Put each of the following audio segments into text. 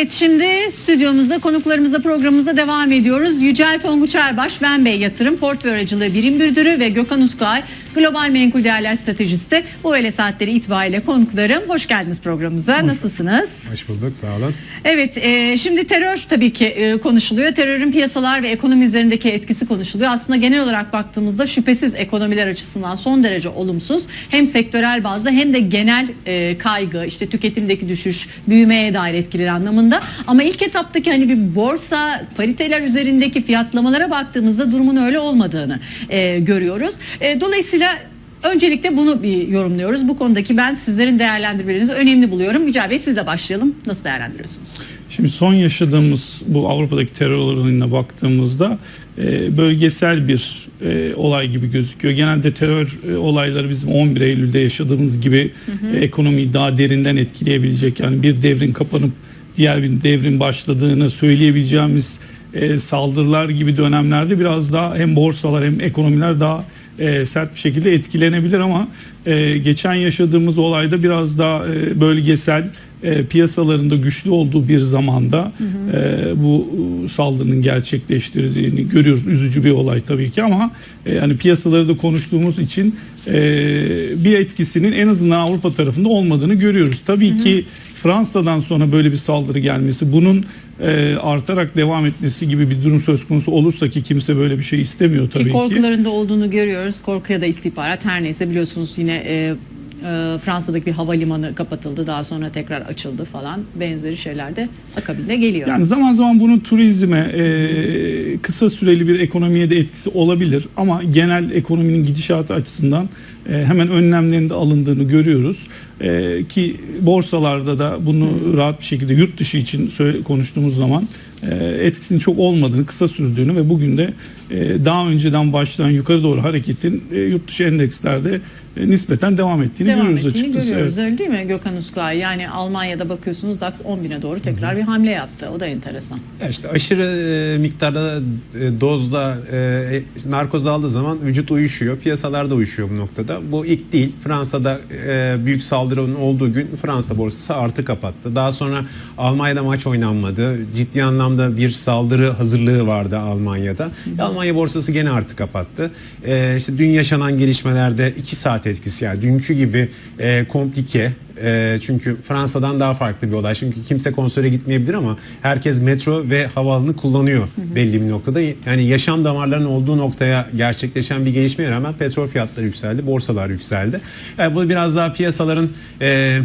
Evet şimdi stüdyomuzda konuklarımızla programımızda devam ediyoruz. Yücel Tonguç Erbaş, Ben Bey Yatırım Portföy Aracılığı Birim Müdürü ve Gökhan Uskay Global Menkul Değerler Stratejisti. Bu öğle saatleri itibariyle konuklarım. Hoş geldiniz programımıza. Nasılsınız? Hoş bulduk, sağ olun. Evet, e, şimdi terör tabii ki e, konuşuluyor. Terörün piyasalar ve ekonomi üzerindeki etkisi konuşuluyor. Aslında genel olarak baktığımızda şüphesiz ekonomiler açısından son derece olumsuz. Hem sektörel bazda hem de genel e, kaygı, işte tüketimdeki düşüş, büyümeye dair etkileri anlamında. Ama ilk etaptaki hani bir borsa pariteler üzerindeki fiyatlamalara baktığımızda durumun öyle olmadığını e, görüyoruz. E, dolayısıyla Öncelikle bunu bir yorumluyoruz. Bu konudaki ben sizlerin değerlendirmelerinizi önemli buluyorum. Yücel Bey sizle başlayalım. Nasıl değerlendiriyorsunuz? Şimdi son yaşadığımız bu Avrupa'daki terör olayına baktığımızda e, bölgesel bir e, olay gibi gözüküyor. Genelde terör e, olayları bizim 11 Eylül'de yaşadığımız gibi e, ekonomiyi daha derinden etkileyebilecek. Yani bir devrin kapanıp diğer bir devrin başladığını söyleyebileceğimiz e, saldırılar gibi dönemlerde biraz daha hem borsalar hem ekonomiler daha e, sert bir şekilde etkilenebilir ama e, geçen yaşadığımız olayda biraz daha e, bölgesel e, piyasalarında güçlü olduğu bir zamanda e, bu e, saldırının gerçekleştirdiğini görüyoruz. Üzücü bir olay tabii ki ama e, hani piyasaları da konuştuğumuz için e, bir etkisinin en azından Avrupa tarafında olmadığını görüyoruz. Tabii ki Fransa'dan sonra böyle bir saldırı gelmesi, bunun e, artarak devam etmesi gibi bir durum söz konusu olursa ki kimse böyle bir şey istemiyor tabii ki ki. korkularında olduğunu görüyoruz. Korkuya da istihbarat her neyse biliyorsunuz yine e, e, Fransa'daki bir havalimanı kapatıldı. Daha sonra tekrar açıldı falan. Benzeri şeyler de akabinde geliyor. Yani zaman zaman bunun turizme, e, kısa süreli bir ekonomiye de etkisi olabilir ama genel ekonominin gidişatı açısından e, hemen önlemlerinde alındığını görüyoruz. E, ki borsalarda da bunu rahat bir şekilde yurt dışı için söyle, konuştuğumuz zaman e, etkisinin çok olmadığını, kısa sürdüğünü ve bugün de e, daha önceden başlayan yukarı doğru hareketin e, yurt dışı endekslerde e, nispeten devam ettiğini devam görüyoruz ettiğini açıkçası. görüyoruz Evet. öyle değil mi Gökhan Uskay? Yani Almanya'da bakıyorsunuz DAX 10.000'e doğru tekrar bir hamle yaptı. O da enteresan. Ya işte aşırı e, miktarda e, dozda e, narkoz aldığı zaman vücut uyuşuyor. Piyasalar da uyuşuyor bu noktada. Bu ilk değil. Fransa'da e, büyük saldırının olduğu gün Fransa borsası artı kapattı. Daha sonra Almanya'da maç oynanmadı. Ciddi anlamda bir saldırı hazırlığı vardı Almanya'da. Almanya borsası gene artı kapattı. E, işte dün yaşanan gelişmelerde 2 saat etkisi yani dünkü gibi e, komplike e, çünkü Fransa'dan daha farklı bir olay. Çünkü kimse konsere gitmeyebilir ama herkes metro ve havaalanını kullanıyor belli bir noktada. Yani yaşam damarlarının olduğu noktaya gerçekleşen bir gelişmeye rağmen petrol fiyatları yükseldi, borsalar yükseldi. Yani bu biraz daha piyasaların e,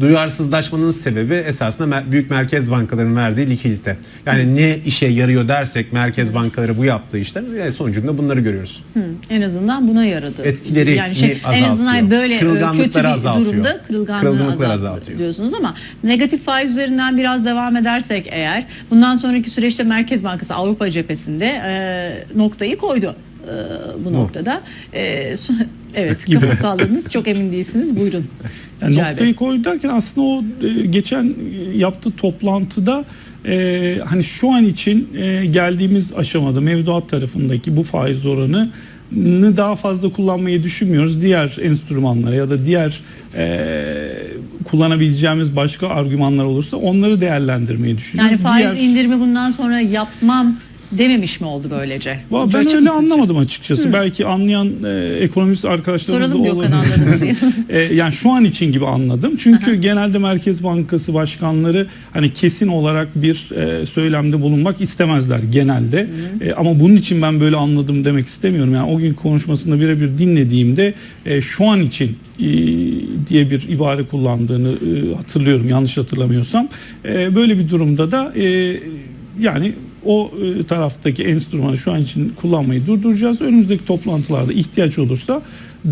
duyarsızlaşmanın sebebi esasında büyük merkez bankalarının verdiği likidite. Yani ne işe yarıyor dersek merkez bankaları bu yaptığı işler e, sonucunda bunları görüyoruz. Hı, en azından buna yaradı. Etkileri yani şey, en azaltıyor. azından böyle e, kötü bir azaltıyor. durumda kırılganlığı azaltıyor azaltıyor. diyorsunuz ama negatif faiz üzerinden biraz devam edersek eğer bundan sonraki süreçte Merkez Bankası Avrupa cephesinde e, noktayı koydu e, bu noktada. E, evet kafa salladınız çok emin değilsiniz buyurun. Yani Bey. noktayı koydu derken aslında o e, geçen e, yaptığı toplantıda e, hani şu an için e, geldiğimiz aşamada mevduat tarafındaki bu faiz oranı daha fazla kullanmayı düşünmüyoruz. Diğer enstrümanlara ya da diğer e, kullanabileceğimiz başka argümanlar olursa onları değerlendirmeyi düşünüyoruz. Yani faiz Diğer- indirimi bundan sonra yapmam dememiş mi oldu böylece? Ucu ben öyle anlamadım açıkçası. Belki anlayan e, ekonomist arkadaşlarımız Soralım da olabilir. E, yani şu an için gibi anladım. Çünkü genelde Merkez Bankası başkanları hani kesin olarak bir e, söylemde bulunmak istemezler genelde. E, ama bunun için ben böyle anladım demek istemiyorum. Yani o gün konuşmasında birebir dinlediğimde e, şu an için e, diye bir ibare kullandığını e, hatırlıyorum yanlış hatırlamıyorsam. E, böyle bir durumda da yani o e, taraftaki enstrümanı şu an için kullanmayı durduracağız. Önümüzdeki toplantılarda ihtiyaç olursa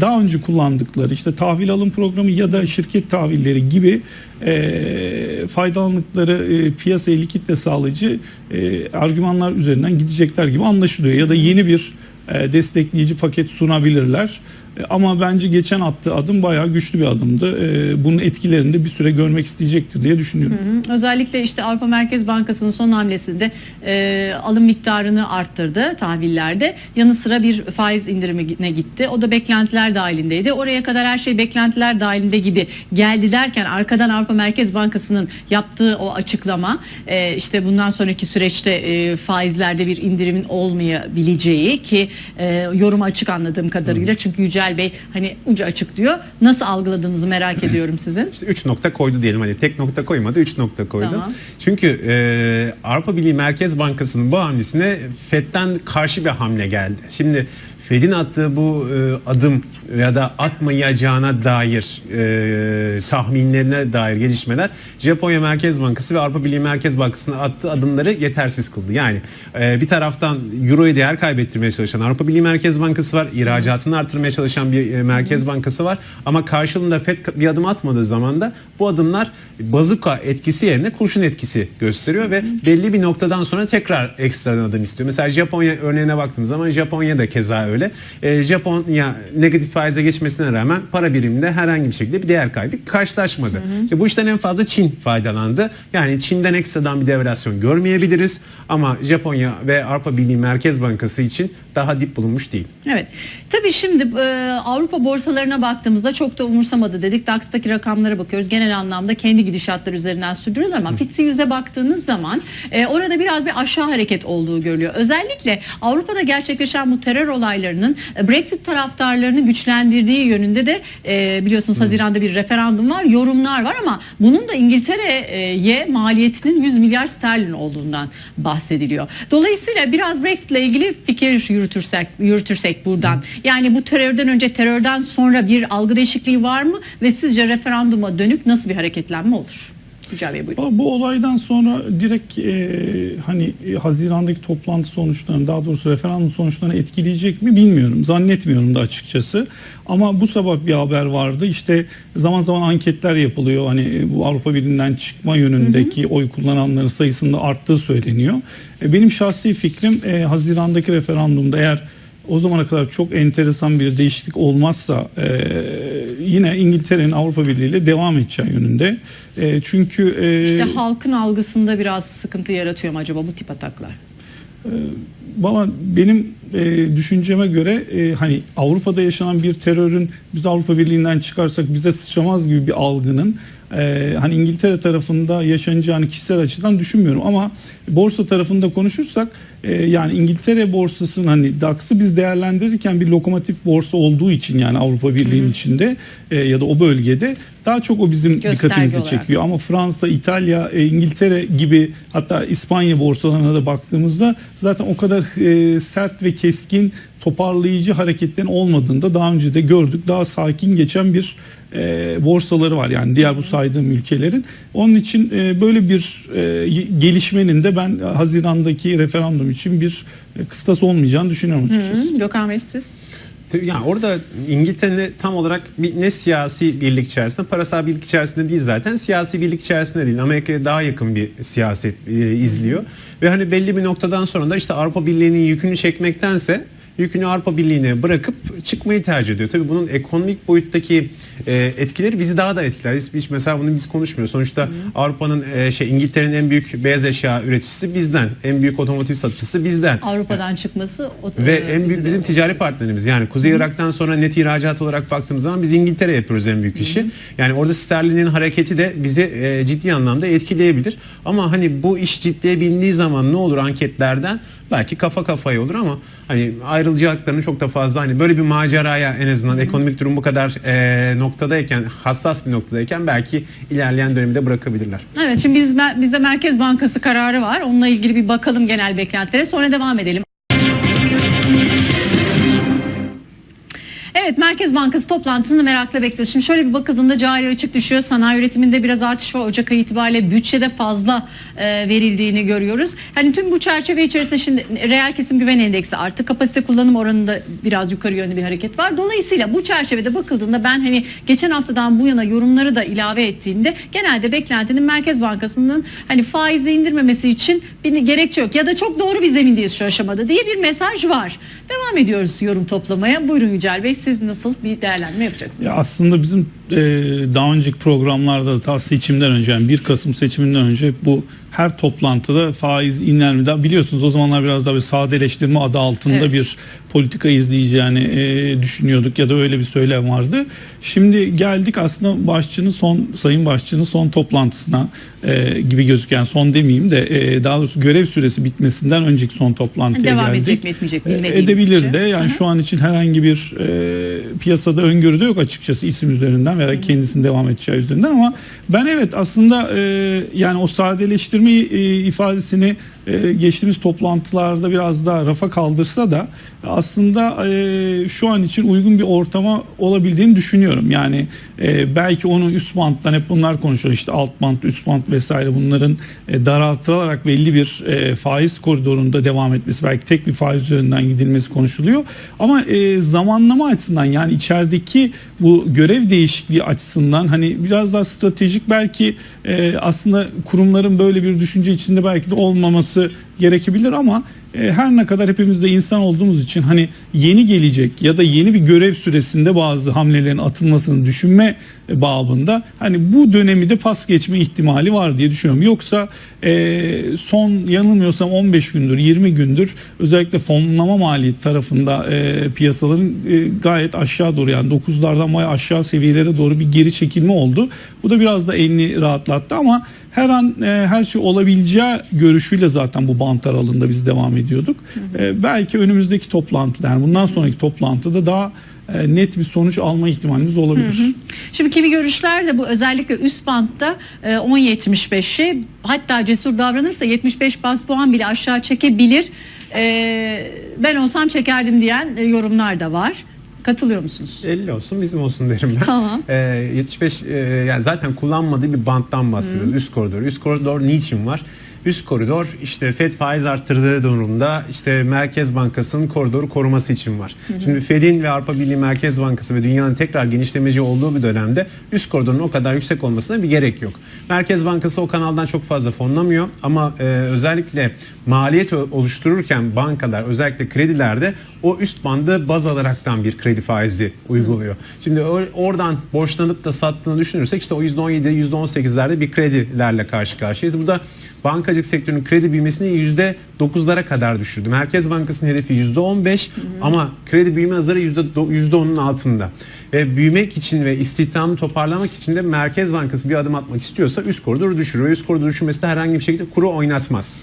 daha önce kullandıkları işte tahvil alım programı ya da şirket tahvilleri gibi e, faydalandıkları e, piyasaya likitte sağlayıcı e, argümanlar üzerinden gidecekler gibi anlaşılıyor. Ya da yeni bir e, destekleyici paket sunabilirler. E, Ama bence geçen attığı adım bayağı güçlü bir adımdı. E, Bunun etkilerini de bir süre görmek isteyecektir diye düşünüyorum. Hı, Özellikle işte Avrupa Merkez Bankası'nın son hamlesinde e, alım miktarını arttırdı tahvillerde. Yanı sıra bir faiz indirimine gitti. O da beklentiler dahilindeydi. Oraya kadar her şey beklentiler dahilinde gibi geldi derken arkadan Avrupa Merkez Bankası'nın yaptığı o açıklama e, işte bundan sonraki süreçte e, faizlerde bir indirimin olmayabileceği ki e, yorum açık anladığım kadarıyla. Çünkü Yücel Bey hani ucu açık diyor. Nasıl algıladığınızı merak ediyorum sizin. İşte 3 nokta koydu diyelim hani tek nokta koymadı 3 nokta koydu. Tamam. Çünkü e, Avrupa Birliği Merkez Bankası'nın bu hamlesine FED'den karşı bir hamle geldi. Şimdi Fed'in attığı bu e, adım ya da atmayacağına dair e, tahminlerine dair gelişmeler Japonya Merkez Bankası ve Avrupa Birliği Merkez Bankası'nın attığı adımları yetersiz kıldı. Yani e, bir taraftan Euro'yu değer kaybettirmeye çalışan Avrupa Birliği Merkez Bankası var, ihracatını artırmaya çalışan bir e, Merkez Bankası var ama karşılığında Fed bir adım atmadığı zaman da bu adımlar bazuka etkisi yerine kurşun etkisi gösteriyor ve belli bir noktadan sonra tekrar ekstradan adım istiyor. Mesela Japonya örneğine baktığımız zaman Japonya da keza öyle. Ee, Japonya negatif faize geçmesine rağmen para biriminde herhangi bir şekilde bir değer kaybı karşılaşmadı. İşte bu işten en fazla Çin faydalandı. Yani Çin'den ekstradan bir devalüasyon görmeyebiliriz ama Japonya ve Avrupa Birliği Merkez Bankası için daha dip bulunmuş değil. Evet. Tabii şimdi e, Avrupa borsalarına baktığımızda çok da umursamadı dedik. DAX'taki rakamlara bakıyoruz. Genel anlamda kendi gidişatları üzerinden sürdürüyorlar ama FTSE 100'e baktığınız zaman e, orada biraz bir aşağı hareket olduğu görülüyor. Özellikle Avrupa'da gerçekleşen bu terör olaylarının e, Brexit taraftarlarını güçlendirdiği yönünde de e, biliyorsunuz Haziran'da bir referandum var, yorumlar var ama bunun da İngiltere'ye maliyetinin 100 milyar sterlin olduğundan bahsediliyor. Dolayısıyla biraz Brexit ile ilgili fikir yürütürsek yürütürsek buradan. Yani bu terörden önce terörden sonra bir algı değişikliği var mı ve sizce referanduma dönük nasıl bir hareketlenme olur? Yücel Bey buyurun. Bu olaydan sonra direkt e, hani e, Haziran'daki toplantı sonuçlarını daha doğrusu referandum sonuçlarını etkileyecek mi bilmiyorum. Zannetmiyorum da açıkçası. Ama bu sabah bir haber vardı. İşte zaman zaman anketler yapılıyor. Hani e, bu Avrupa Birliği'nden çıkma yönündeki oy kullananların sayısında arttığı söyleniyor. E, benim şahsi fikrim e, Haziran'daki referandumda eğer o zamana kadar çok enteresan bir değişiklik olmazsa e, yine İngiltere'nin Avrupa Birliği ile devam edeceği yönünde. E, çünkü e, İşte halkın algısında biraz sıkıntı yaratıyor mu acaba bu tip ataklar? Valla benim e, düşünceme göre e, hani Avrupa'da yaşanan bir terörün biz Avrupa Birliği'nden çıkarsak bize sıçramaz gibi bir algının e, hani İngiltere tarafında yaşanacağını kişisel açıdan düşünmüyorum. Ama borsa tarafında konuşursak e, yani İngiltere borsasının hani DAX'ı biz değerlendirirken bir lokomotif borsa olduğu için yani Avrupa Birliği'nin içinde e, ya da o bölgede daha çok o bizim Gösterge dikkatimizi olarak. çekiyor. Ama Fransa, İtalya, e, İngiltere gibi hatta İspanya borsalarına da baktığımızda zaten o kadar e, sert ve keskin toparlayıcı hareketlerin olmadığında daha önce de gördük. Daha sakin geçen bir e, borsaları var yani diğer bu saydığım ülkelerin. Onun için e, böyle bir e, gelişmenin de ben Haziran'daki referandum için bir e, kıstas olmayacağını düşünüyorum açıkçası. Hı, Gökhan Bey siz? Yani orada İngiltere'nin tam olarak bir ne siyasi birlik içerisinde, parasal birlik içerisinde değil zaten, siyasi birlik içerisinde değil. Amerika'ya daha yakın bir siyaset e, izliyor. Ve hani belli bir noktadan sonra da işte Avrupa Birliği'nin yükünü çekmektense yükünü Avrupa Birliği'ne bırakıp çıkmayı tercih ediyor. Tabii bunun ekonomik boyuttaki e, etkileri bizi daha da etkiler. Hiç, hiç mesela bunu biz konuşmuyoruz. Sonuçta Avrupa'nın e, şey İngiltere'nin en büyük beyaz eşya üreticisi bizden. En büyük otomotiv satıcısı bizden. Avrupa'dan çıkması o- Ve en büyük bizim ticari partnerimiz. Yani Kuzey Irak'tan sonra net ihracat olarak baktığımız zaman biz İngiltere yapıyoruz en büyük işi. Yani orada sterlinin hareketi de bizi e, ciddi anlamda etkileyebilir. Ama hani bu iş ciddiye bindiği zaman ne olur anketlerden? Belki kafa kafaya olur ama hani ayrılacaklarını çok da fazla hani böyle bir maceraya en azından ekonomik durum bu kadar e, noktadayken hassas bir noktadayken belki ilerleyen dönemde bırakabilirler. Evet şimdi biz, bizde Merkez Bankası kararı var. Onunla ilgili bir bakalım genel beklentilere sonra devam edelim. Evet Merkez Bankası toplantısını merakla bekliyoruz. Şimdi şöyle bir bakıldığında cari açık düşüyor. Sanayi üretiminde biraz artış var. Ocak ayı itibariyle bütçede fazla e, verildiğini görüyoruz. Hani tüm bu çerçeve içerisinde şimdi reel kesim güven endeksi arttı. Kapasite kullanım oranında biraz yukarı yönlü bir hareket var. Dolayısıyla bu çerçevede bakıldığında ben hani geçen haftadan bu yana yorumları da ilave ettiğimde genelde beklentinin Merkez Bankası'nın hani faizi indirmemesi için bir gerekçe yok. Ya da çok doğru bir zemindeyiz şu aşamada diye bir mesaj var. Devam ediyoruz yorum toplamaya. Buyurun Yücel Bey siz nasıl bir değerlendirme yapacaksınız? Ya aslında bizim e, daha önceki programlarda da ta seçimden önce yani 1 Kasım seçiminden önce bu her toplantıda faiz iner mi? Biliyorsunuz o zamanlar biraz daha bir sadeleştirme adı altında Evet. bir politika izleyeceğini e, düşünüyorduk ya da öyle bir söylem vardı. Şimdi geldik aslında başçının son Sayın Başçının son toplantısına e, gibi gözüken son demeyeyim de e, daha doğrusu görev süresi bitmesinden önceki son toplantıya Devam geldik. edecek mi etmeyecek mi E, Edebilir de yani Hı hı. şu an için herhangi bir e, piyasada öngörü de yok açıkçası isim üzerinden veya kendisinin devam edeceği üzerinden ama ben evet aslında e, yani o sadeleştirme e, ifadesini e, geçtiğimiz toplantılarda biraz daha rafa kaldırsa da aslında e, şu an için uygun bir ortama olabildiğini düşünüyorum. Yani e, belki onu üst banttan hep bunlar konuşuyor işte alt bant, üst bant vesaire bunların daraltılarak belli bir faiz koridorunda devam etmesi belki tek bir faiz üzerinden gidilmesi konuşuluyor. Ama zamanlama açısından yani içerideki bu görev değişikliği açısından hani biraz daha stratejik belki aslında kurumların böyle bir düşünce içinde belki de olmaması müsste gerekebilir ama e, her ne kadar hepimiz de insan olduğumuz için hani yeni gelecek ya da yeni bir görev süresinde bazı hamlelerin atılmasını düşünme e, babında hani bu dönemi de pas geçme ihtimali var diye düşünüyorum. Yoksa e, son yanılmıyorsam 15 gündür 20 gündür özellikle fonlama maliyeti tarafında e, piyasaların e, gayet aşağı doğru yani 9'lardan bayağı aşağı seviyelere doğru bir geri çekilme oldu. Bu da biraz da elini rahatlattı ama her an e, her şey olabileceği görüşüyle zaten bu bant aralığında biz devam ediyorduk. E, belki önümüzdeki toplantıda yani bundan sonraki toplantıda daha e, net bir sonuç alma ihtimalimiz olabilir. Şimdi kimi görüşler de bu özellikle üst bantta e, 10.75'i hatta cesur davranırsa 75 bas puan bile aşağı çekebilir. E, ben olsam çekerdim diyen e, yorumlar da var. Katılıyor musunuz? 50 olsun bizim olsun derim ben. Tamam. Ee, 75 e, yani zaten kullanmadığı bir banttan bahsediyoruz. Üst koridor. Üst koridor niçin var? Üst koridor işte Fed faiz arttırdığı durumda işte Merkez Bankası'nın koridoru koruması için var. Şimdi Fed'in ve Avrupa Birliği Merkez Bankası ve dünyanın tekrar genişlemeci olduğu bir dönemde üst koridorun o kadar yüksek olmasına bir gerek yok. Merkez Bankası o kanaldan çok fazla fonlamıyor ama e, özellikle maliyet oluştururken bankalar özellikle kredilerde o üst bandı baz alaraktan bir kredi faizi uyguluyor. Şimdi o- oradan borçlanıp da sattığını düşünürsek işte o %17, %18'lerde bir kredilerle karşı karşıyayız. Bu da bankacılık sektörünün kredi büyümesini %9'lara kadar düşürdü. Merkez Bankası'nın hedefi %15 ama kredi büyüme hızları %10'un altında. Ve büyümek için ve istihdamı toparlamak için de Merkez Bankası bir adım atmak istiyorsa üst koridoru düşürüyor. Üst koridoru düşürmesi de herhangi bir şekilde kuru oynatmaz.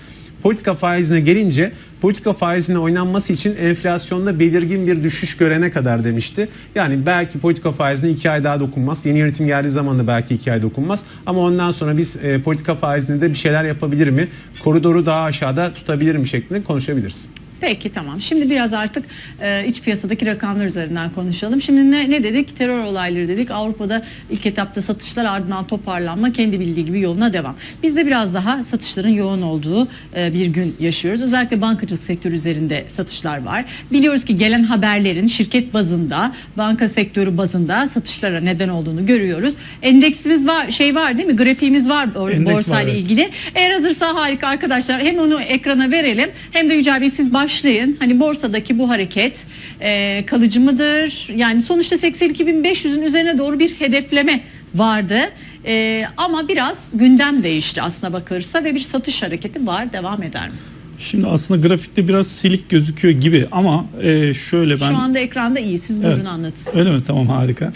Politika faizine gelince politika faizine oynanması için enflasyonda belirgin bir düşüş görene kadar demişti. Yani belki politika faizine iki ay daha dokunmaz. Yeni yönetim geldiği zaman da belki iki ay dokunmaz. Ama ondan sonra biz e, politika faizinde de bir şeyler yapabilir mi? Koridoru daha aşağıda tutabilir mi şeklinde konuşabiliriz. Peki tamam. Şimdi biraz artık e, iç piyasadaki rakamlar üzerinden konuşalım. Şimdi ne, ne dedik? Terör olayları dedik. Avrupa'da ilk etapta satışlar ardından toparlanma kendi bildiği gibi yoluna devam. Bizde biraz daha satışların yoğun olduğu e, bir gün yaşıyoruz. Özellikle bankacılık sektörü üzerinde satışlar var. Biliyoruz ki gelen haberlerin şirket bazında, banka sektörü bazında satışlara neden olduğunu görüyoruz. Endeksimiz var, şey var değil mi? Grafiğimiz var var, borsayla evet. ilgili. Eğer hazırsa harika arkadaşlar. Hem onu ekrana verelim hem de Yücel Bey siz başlayın. Hani borsadaki bu hareket e, kalıcı mıdır? Yani sonuçta 82.500'ün üzerine doğru bir hedefleme vardı. E, ama biraz gündem değişti aslına bakılırsa ve bir satış hareketi var. Devam eder mi? Şimdi aslında grafikte biraz silik gözüküyor gibi ama e, şöyle ben Şu anda ekranda iyi. Siz buyurun Evet. anlatın. Öyle mi? Tamam harika.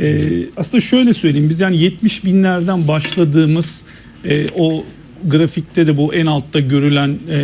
Ee, aslında şöyle söyleyeyim biz yani 70 binlerden başladığımız e, o grafikte de bu en altta görülen e,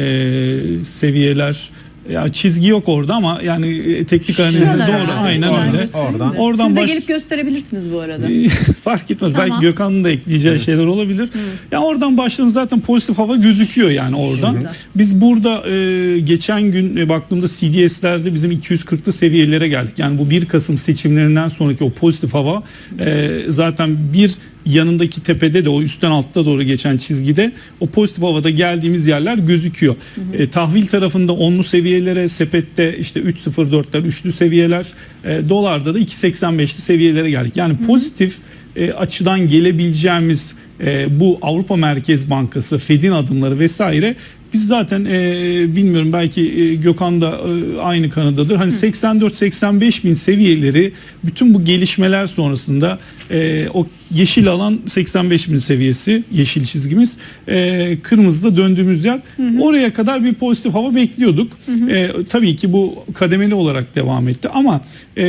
seviyeler ya çizgi yok orada ama yani e, teknik analizde doğru herhalde. aynen Oradan- öyle. oradan. Oradan Siz de baş- gelip gösterebilirsiniz bu arada. fark etmez. Tamam. Belki Gökhan'ın da ekleyeceği şeyler olabilir. Ya oradan başladığında zaten pozitif hava gözüküyor yani oradan. Hı hı. Biz burada e, geçen gün e, baktığımda CDS'lerde bizim 240'lı seviyelere geldik. Yani bu 1 Kasım seçimlerinden sonraki o pozitif hava e, zaten bir yanındaki tepede de o üstten altta doğru geçen çizgide o pozitif havada geldiğimiz yerler gözüküyor. E, tahvil tarafında onlu seviyelere, sepette işte 3.04'ler, üçlü seviyeler, e, dolarda da 2.85'li seviyelere geldik. Yani pozitif e, açıdan gelebileceğimiz e, bu Avrupa Merkez Bankası, Fed'in adımları vesaire Biz zaten e, bilmiyorum belki e, Gökhan da e, aynı kanıdadır. Hani 84-85 bin seviyeleri bütün bu gelişmeler sonrasında e, o yeşil alan 85 bin seviyesi yeşil çizgimiz e, kırmızıda döndüğümüz yer. Oraya kadar bir pozitif hava bekliyorduk. E, tabii ki bu kademeli olarak devam etti. Ama e,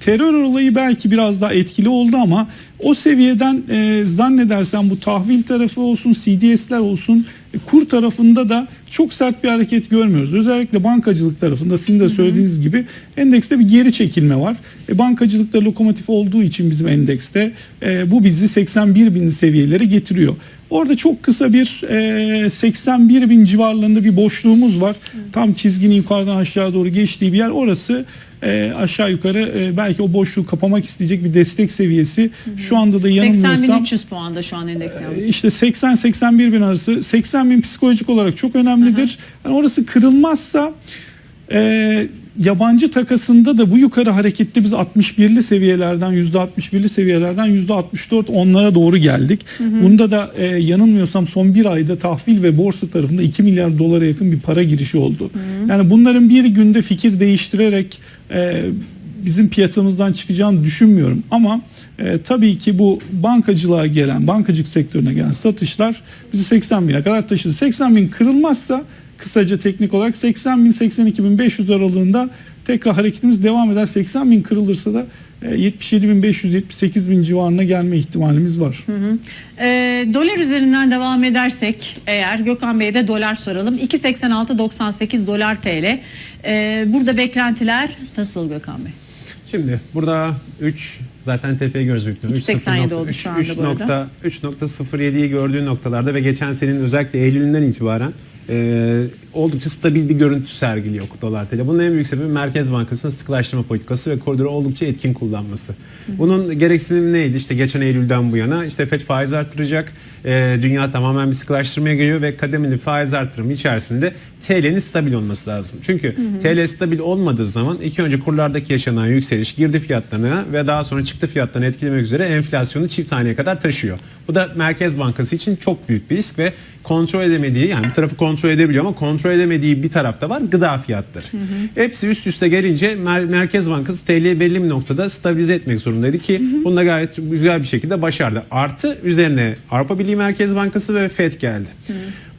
terör olayı belki biraz daha etkili oldu ama o seviyeden e, zannedersem bu tahvil tarafı olsun CDS'ler olsun kur tarafında da çok sert bir hareket görmüyoruz. Özellikle bankacılık tarafında sizin de söylediğiniz gibi endekste bir geri çekilme var. E, bankacılıkta lokomotif olduğu için bizim endekste e, bu bizi 81 bin seviyelere getiriyor. Orada çok kısa bir e, 81 bin civarlarında bir boşluğumuz var. Tam çizginin yukarıdan aşağı doğru geçtiği bir yer. Orası e, aşağı yukarı e, belki o boşluğu kapamak isteyecek bir destek seviyesi. Şu anda da yanılmıyorsam 80.300 puanda şu an endeks yalnız. işte 80-81 bin arası 80 bin psikolojik olarak çok önemlidir. Yani orası kırılmazsa e, yabancı takasında da bu yukarı harekette biz 61'li seviyelerden %61'li seviyelerden %64 onlara doğru geldik. Bunda da e, yanılmıyorsam son bir ayda tahvil ve borsa tarafında 2 milyar dolara yakın bir para girişi oldu. Yani bunların bir günde fikir değiştirerek e, bizim piyasamızdan çıkacağını düşünmüyorum. Ama e, tabii ki bu bankacılığa gelen, bankacılık sektörüne gelen satışlar bizi 80 bine kadar taşıdı. 80 bin kırılmazsa kısaca teknik olarak 80 bin 82 bin 500 aralığında tekrar hareketimiz devam eder. 80 bin kırılırsa da e, 77 bin 500 78 bin civarına gelme ihtimalimiz var. Ee, dolar üzerinden devam edersek eğer Gökhan Bey'e de dolar soralım. 2.86.98 dolar TL. Ee, burada beklentiler nasıl Gökhan Bey? Şimdi burada 3 zaten tepeyi büyük ihtimalle. 3.87 oldu şu anda bu arada. 3.07'yi gördüğü noktalarda ve geçen senenin özellikle Eylül'ünden itibaren e, oldukça stabil bir görüntü sergiliyor dolar TL. Bunun en büyük sebebi Merkez Bankası'nın sıkılaştırma politikası ve koridoru oldukça etkin kullanması. Bunun gereksinimi neydi? İşte geçen Eylül'den bu yana işte FED faiz artıracak. E, dünya tamamen bir sıkılaştırmaya geliyor ve kademeli faiz artırımı içerisinde TL'nin stabil olması lazım. Çünkü TL stabil olmadığı zaman ilk önce kurlardaki yaşanan yükseliş girdi fiyatlarına ve daha sonra çıktı fiyatlarını etkilemek üzere enflasyonu çift haneye kadar taşıyor. Bu da Merkez Bankası için çok büyük bir risk ve kontrol edemediği yani bir tarafı kontrol edebiliyor ama kontrol edemediği bir tarafta var gıda fiyatları. Hepsi üst üste gelince Mer- Merkez Bankası TL'yi belli bir noktada stabilize etmek zorundaydı ki bunu da gayet güzel bir şekilde başardı. Artı üzerine Avrupa Birliği Merkez Bankası ve FED geldi.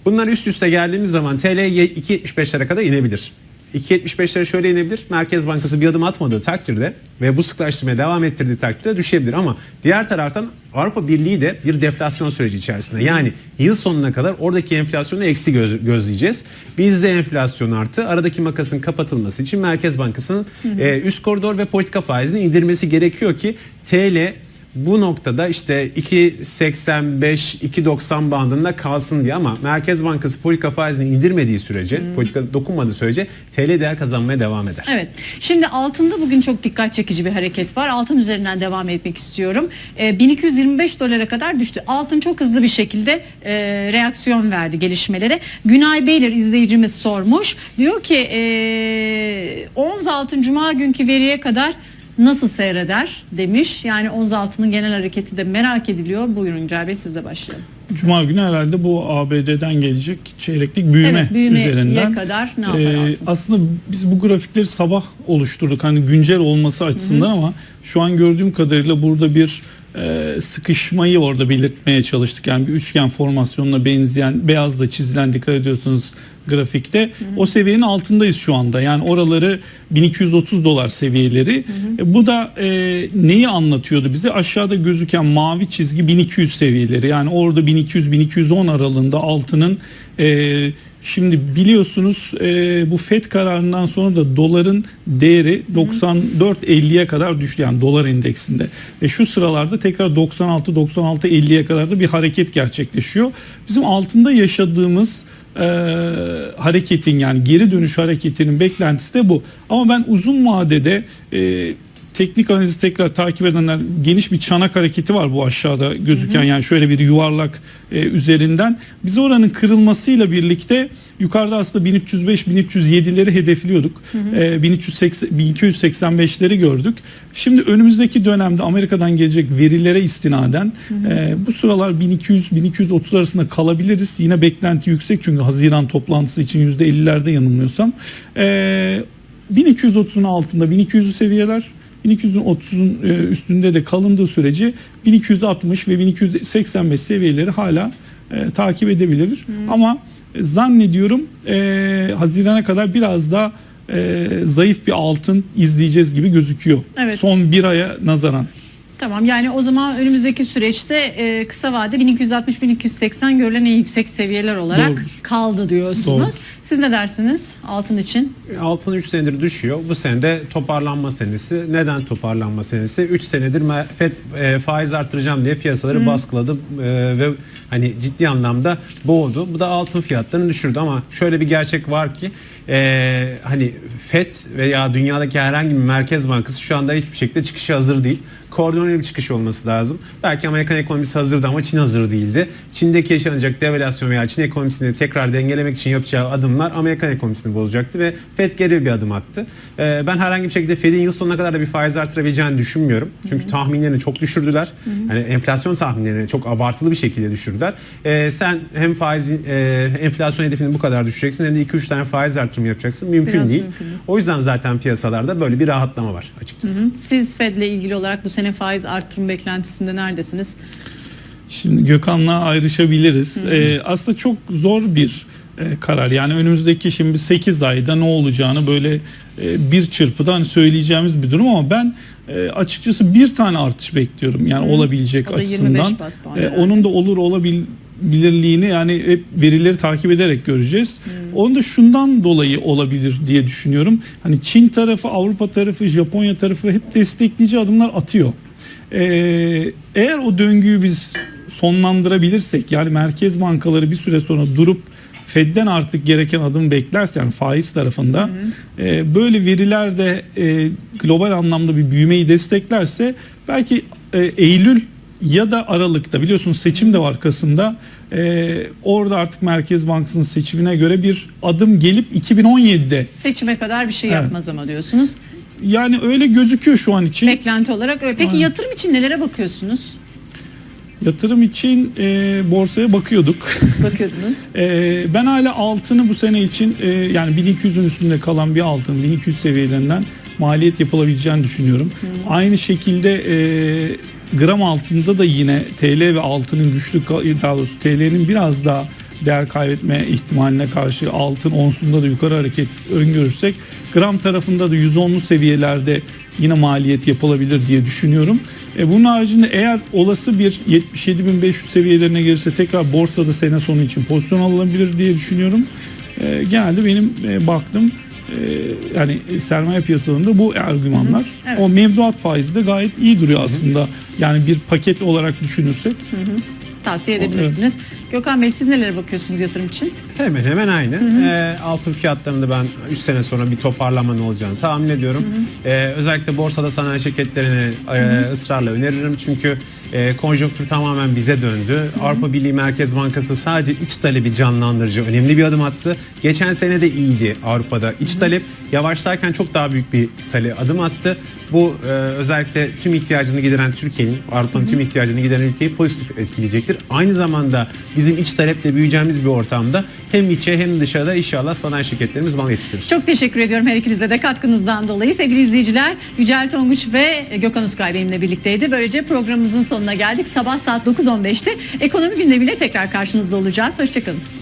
Bunlar üst üste geldiğimiz zaman TL 2.75'lere kadar inebilir. 2.75'lere şöyle inebilir. Merkez Bankası bir adım atmadığı takdirde ve bu sıklaştırmaya devam ettirdiği takdirde düşebilir. Ama diğer taraftan Avrupa Birliği de bir deflasyon süreci içerisinde. Yani yıl sonuna kadar oradaki enflasyonu eksi göz- gözleyeceğiz. Bizde enflasyon artı. Aradaki makasın kapatılması için Merkez Bankası'nın e, üst koridor ve politika faizini indirmesi gerekiyor ki TL bu noktada işte 2.85-2.90 bandında kalsın diye ama Merkez Bankası politika faizini indirmediği sürece, politika dokunmadığı sürece TL değer kazanmaya devam eder. Evet. Şimdi altında bugün çok dikkat çekici bir hareket var. Altın üzerinden devam etmek istiyorum. Ee, 1225 dolara kadar düştü. Altın çok hızlı bir şekilde e, reaksiyon verdi gelişmelere. Günay Beyler izleyicimiz sormuş. Diyor ki e, ons altın cuma günkü veriye kadar nasıl seyreder demiş. Yani ons altının genel hareketi de merak ediliyor. Buyurun Cahil Bey sizle başlayalım. Cuma günü herhalde bu ABD'den gelecek çeyreklik büyüme evet, büyümeye üzerinden. kadar ne yapar Ee, altın? aslında biz bu grafikleri sabah oluşturduk hani güncel olması açısından ama şu an gördüğüm kadarıyla burada bir e, sıkışmayı orada belirtmeye çalıştık. Yani bir üçgen formasyonuna benzeyen beyazla çizilen dikkat ediyorsunuz grafikte. O seviyenin altındayız şu anda. Yani oraları 1230 dolar seviyeleri. E, bu da e, neyi anlatıyordu bize? Aşağıda gözüken mavi çizgi 1200 seviyeleri. Yani orada 1200-1210 aralığında altının e, Şimdi biliyorsunuz e, bu FED kararından sonra da doların değeri 94.50'ye kadar düştü yani dolar endeksinde. Ve şu sıralarda tekrar 96-96-50'ye kadar da bir hareket gerçekleşiyor. Bizim altında yaşadığımız e, hareketin yani geri dönüş hareketinin beklentisi de bu. Ama ben uzun vadede e, teknik analizi tekrar takip edenler geniş bir çanak hareketi var bu aşağıda gözüken yani şöyle bir yuvarlak e, üzerinden. Biz oranın kırılmasıyla birlikte yukarıda aslında 1305-1307'leri hedefliyorduk. E, 1380 1285'leri gördük. Şimdi önümüzdeki dönemde Amerika'dan gelecek verilere istinaden e, bu sıralar 1200-1230 arasında kalabiliriz. Yine beklenti yüksek çünkü Haziran toplantısı için %50'lerde yanılmıyorsam. E, 1230'un altında 1200'lü seviyeler 1230'un e, üstünde de kalındığı sürece 1260 ve 1285 seviyeleri hala e, takip edebilir. Ama e, zannediyorum e, Haziran'a kadar biraz daha e, zayıf bir altın izleyeceğiz gibi gözüküyor. Evet. Son bir aya nazaran. Tamam yani o zaman önümüzdeki süreçte e, kısa vade 1260-1280 görülen en yüksek seviyeler olarak Doğrudur. kaldı diyorsunuz. Doğru. Siz ne dersiniz altın için? Altın 3 senedir düşüyor. Bu sene de toparlanma senesi. Neden toparlanma senesi? 3 senedir FED e, faiz arttıracağım diye piyasaları baskıladı e, ve hani ciddi anlamda boğdu. Bu da altın fiyatlarını düşürdü ama şöyle bir gerçek var ki e, hani FED veya dünyadaki herhangi bir merkez bankası şu anda hiçbir şekilde çıkışa hazır değil. Koordineli bir çıkış olması lazım. Belki Amerikan ekonomisi hazırdı ama Çin hazır değildi. Çin'deki yaşanacak devalüasyon veya Çin ekonomisini tekrar dengelemek için yapacağı adımlar Amerikan ekonomisini bozacaktı ve FED geri bir adım attı. Ee, ben herhangi bir şekilde FED'in yıl sonuna kadar da bir faiz artırabileceğini düşünmüyorum. Çünkü tahminlerini çok düşürdüler. Yani enflasyon tahminlerini çok abartılı bir şekilde düşürdüler. Ee, sen hem faiz e, enflasyon hedefini bu kadar düşeceksin hem de 2-3 tane faiz artırımı yapacaksın. Mümkün Biraz değil. mümkün. O yüzden zaten piyasalarda böyle bir rahatlama var açıkçası. Hı? Siz Fed'le ilgili olarak bu sene faiz artırım beklentisinde neredesiniz? Şimdi Gökhan'la ayrışabiliriz. Ee, aslında çok zor bir e, karar. Yani önümüzdeki şimdi 8 ayda ne olacağını böyle e, bir çırpıda hani söyleyeceğimiz bir durum ama ben e, açıkçası bir tane artış bekliyorum. Yani Hı. olabilecek O da 25 açısından. E, herhalde. onun da olur olabilirliğini yani hep verileri takip ederek göreceğiz. Onu da şundan dolayı olabilir diye düşünüyorum. Hani Çin tarafı, Avrupa tarafı, Japonya tarafı hep destekleyici adımlar atıyor. Ee, eğer o döngüyü biz sonlandırabilirsek yani merkez bankaları bir süre sonra durup Fed'den artık gereken adım beklerse yani faiz tarafında e, böyle veriler de e, global anlamda bir büyümeyi desteklerse belki e, Eylül ya da Aralık'ta biliyorsunuz seçim de var Kasım'da e, orada artık Merkez Bankası'nın seçimine göre bir adım gelip 2017'de Seçime kadar bir şey Evet. yapmaz ama diyorsunuz. yani öyle gözüküyor şu an için. Beklenti olarak öyle. Peki Aynen. yatırım için nelere bakıyorsunuz? Yatırım için e, borsaya bakıyorduk. Bakıyordunuz. E, ben hala altını bu sene için e, yani 1200'ün üstünde kalan bir altın 1200 seviyelerinden maliyet yapılabileceğini düşünüyorum. Aynı şekilde e, gram altında da yine TL ve altının güçlü daha doğrusu TL'nin biraz daha değer kaybetme ihtimaline karşı altın onsunda da yukarı hareket öngörürsek gram tarafında da 110'lu seviyelerde yine maliyet yapılabilir diye düşünüyorum. E, bunun haricinde eğer olası bir 77.500 seviyelerine gelirse tekrar borsada sene sonu için pozisyon alınabilir diye düşünüyorum. E, genelde benim e, baktım e, yani sermaye piyasalarında bu argümanlar. Evet. O mevduat faizi de gayet iyi duruyor aslında. Yani bir paket olarak düşünürsek. Tavsiye edebilirsiniz. Gökhan Bey siz nelere bakıyorsunuz yatırım için? Hemen hemen aynı. Ee, altın fiyatlarında ben 3 sene sonra bir toparlamanın olacağını tahmin ediyorum. Ee, özellikle borsada sanayi şirketlerini e, ısrarla öneririm. Çünkü e, konjonktür tamamen bize döndü. Avrupa Birliği Merkez Bankası sadece iç talebi canlandırıcı önemli bir adım attı. Geçen sene de iyiydi Avrupa'da. İç talep yavaşlarken çok daha büyük bir tale adım attı. Bu e, özellikle tüm ihtiyacını gideren Türkiye'nin, Avrupa'nın tüm ihtiyacını gideren ülkeyi pozitif etkileyecektir. Aynı zamanda bizim iç taleple büyüyeceğimiz bir ortamda hem içe hem dışarıda inşallah sanayi şirketlerimiz mal yetiştirir. Çok teşekkür ediyorum her ikinize de katkınızdan dolayı. Sevgili izleyiciler Yücel Tonguç ve Gökhan Uskay benimle birlikteydi. Böylece programımızın sonuna geldik. Sabah saat 9.15'te ekonomi gündemiyle tekrar karşınızda olacağız. Hoşçakalın.